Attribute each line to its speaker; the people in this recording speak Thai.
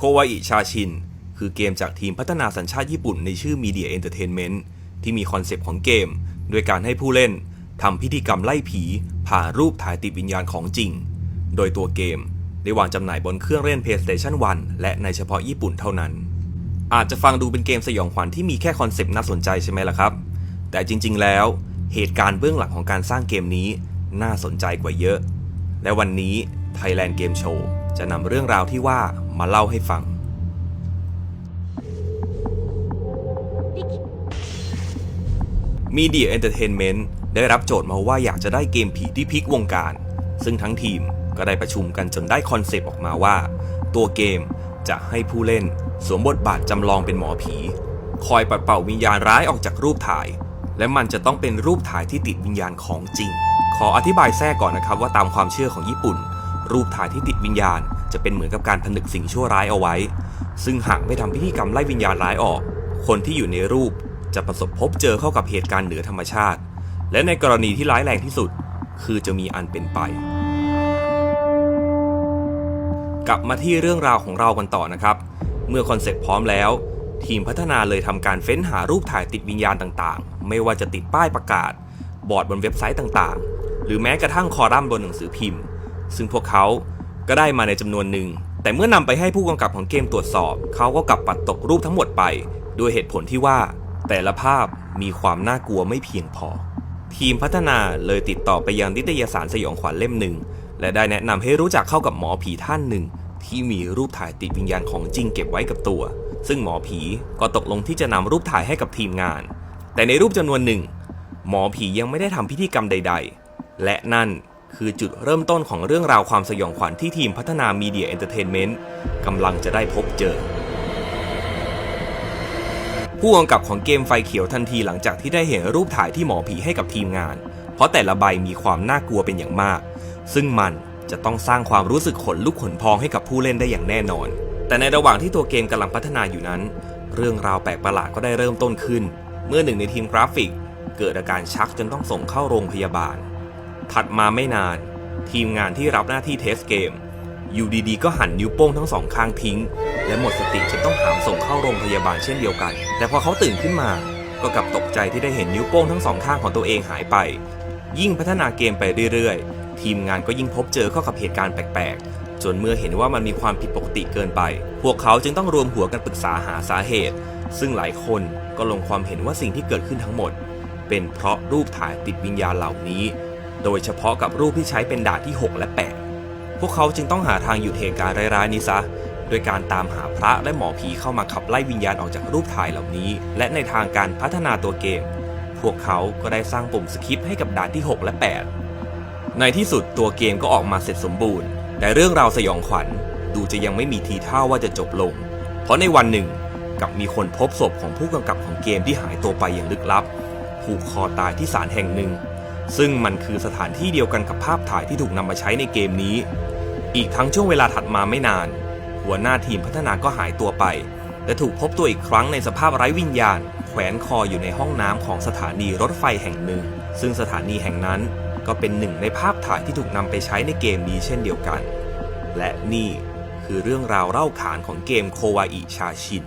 Speaker 1: โควาอิชาชิน คือเกมจากทีมพัฒนาสัญชาติญี่ปุ่นในชื่อ Media Entertainment ที่มีคอนเซปต์ของเกมด้วยการให้ผู้เล่นทำพิธีกรรมไล่ผี ผ่ารูปถ่ายติดวิญญาณของจริง โดยตัวเกม ได้วางจำหน่ายบนเครื่องเล่น PlayStation 1 และในเฉพาะญี่ปุ่นเท่านั้น อาจจะฟังดูเป็นเกมสยองขวัญที่มีแค่คอนเซปต์น่าสนใจใช่ไหมล่ะครับ แต่จริง ๆ แล้ว เหตุการณ์เบื้องหลังของการสร้างเกมนี้น่าสนใจกว่าเยอะ และวันนี้ Thailand Game Show จะนำเรื่องราวที่ว่า มาเล่าให้ฟัง Media Entertainment ได้รับโจทย์มาว่าอยากจะได้เกมผีที่พลิกวงการ ซึ่งทั้งทีมก็ได้ประชุมกันจนได้คอนเซปต์ออกมาว่า ตัวเกมจะให้ผู้เล่นสวมบทบาทจำลองเป็นหมอผี คอยปัดเป่าวิญญาณร้ายออกจากรูปถ่าย และมันจะต้องเป็นรูปถ่ายที่ติดวิญญาณของจริง ขออธิบายแทรกก่อนนะครับว่าตามความเชื่อของญี่ปุ่น รูปถ่ายที่ติดวิญญาณ จะเป็นเหมือนกับการผนึกสิ่งชั่วร้ายเอาไว้ ซึ่งหากไม่ทำพิธีกรรมไล่วิญญาณร้ายออก คนที่อยู่ในรูปจะประสบพบเจอเข้ากับเหตุการณ์เหนือธรรมชาติ และในกรณีที่ร้ายแรงที่สุด คือจะมีอันเป็นไป กลับมาที่เรื่องราวของเรากันต่อนะครับ เมื่อคอนเซ็ปต์พร้อมแล้ว ทีมพัฒนาเลยทำการเฟ้นหารูปถ่ายติดวิญญาณต่างๆ ไม่ว่าจะติดป้ายประกาศ บอร์ดบนเว็บไซต์ต่างๆ หรือแม้กระทั่งคอลัมน์บนหนังสือพิมพ์ ซึ่งพวกเขา ก็ได้มาในจำนวนหนึ่ง แต่เมื่อนำไปให้ผู้กำกับของเกมตรวจสอบ เขาก็กลับปัดตกรูปทั้งหมดไปด้วยเหตุผลที่ว่า แต่ละภาพมีความน่ากลัวไม่เพียงพอ ทีมพัฒนาเลยติดต่อไปยังนิตยสารสยองขวัญเล่มหนึ่ง และได้แนะนำให้รู้จักเข้ากับหมอผีท่านหนึ่ง ที่มีรูปถ่ายติดวิญญาณของจริงเก็บไว้กับตัว ซึ่งหมอผีก็ตกลงที่จะนำรูปถ่ายให้กับทีมงาน แต่ในรูปจำนวนหนึ่ง หมอผียังไม่ได้ทำพิธีกรรมใด ๆ และนั่น คือจุดเริ่มต้นของเรื่องราวความสยองขวัญที่ทีมพัฒนา Media Entertainment กำลังจะได้พบเจอ ผู้กำกับของเกมไฟเขียวทันทีหลังจากที่ได้เห็นรูปถ่ายที่หมอผีให้กับทีมงาน เพราะแต่ละใบมีความน่ากลัวเป็นอย่างมาก ซึ่งมันจะต้องสร้างความรู้สึกขนลุกขนพองให้กับผู้เล่นได้อย่างแน่นอน แต่ในระหว่างที่ตัวเกมกำลังพัฒนาอยู่นั้น เรื่องราวแปลกประหลาดก็ได้เริ่มต้นขึ้น เมื่อหนึ่งในทีมกราฟิก เกิดอาการชักจนต้องส่งเข้าโรงพยาบาล ถัดมาไม่นาน ทีมงานที่รับหน้าที่เทสเกม อยู่ดีๆ ก็หันนิ้วโป้งทั้งสองข้างทิ้ง และหมดสติจนต้องหามส่งเข้าโรงพยาบาลเช่นเดียวกัน แต่พอเขาตื่นขึ้นมาก็กลับตกใจที่ได้เห็นนิ้วโป้งทั้งสองข้างของตัวเองหายไป ยิ่งพัฒนาเกมไปเรื่อยๆ ทีมงานก็ยิ่งพบเจอเข้ากับเหตุการณ์แปลกๆ จนเมื่อเห็นว่ามันมีความผิดปกติเกินไป พวกเขาจึงต้องรวมหัวกันปรึกษาหาสาเหตุ ซึ่งหลายคนก็ลงความเห็นว่าสิ่งที่เกิดขึ้นทั้งหมด เป็นเพราะรูปถ่ายติดวิญญาณเหล่านี้ โดยเฉพาะกับรูปที่ใช้เป็นด่านที่ 6 และ 8 พวกเขาจึงต้องหาทางหยุดเหตุการณ์ร้ายๆนี้ซะโดยการตามหาพระและหมอผีเข้ามาขับไล่วิญญาณออกจากรูปถ่ายเหล่านี้ และในทางการพัฒนาตัวเกม พวกเขาก็ได้สร้างปุ่มสคิปให้กับด่านที่ 6 และ 8 ในที่สุดตัวเกมก็ออกมาเสร็จสมบูรณ์ แต่เรื่องราวสยองขวัญดูจะยังไม่มีทีท่าว่าจะจบลง เพราะในวันหนึ่งกับมีคนพบศพของผู้กำกับของเกมที่หายตัวไปอย่างลึกลับผูกคอตายที่ศาลแห่งหนึ่ง ซึ่งมันคือสถานที่เดียวกันกับภาพถ่ายที่ถูกนำมาใช้ในเกมนี้ อีกทั้งช่วงเวลาถัดมาไม่นาน หัวหน้าทีมพัฒนาก็หายตัวไป และถูกพบตัวอีกครั้งในสภาพไร้วิญญาณ แขวนคออยู่ในห้องน้ำของสถานีรถไฟแห่งหนึ่ง ซึ่งสถานีแห่งนั้นก็เป็นหนึ่งในภาพถ่ายที่ถูกนำไปใช้ในเกมนี้เช่นเดียวกัน และนี่คือเรื่องราวเล่าขานของเกมโควาอิชาชิน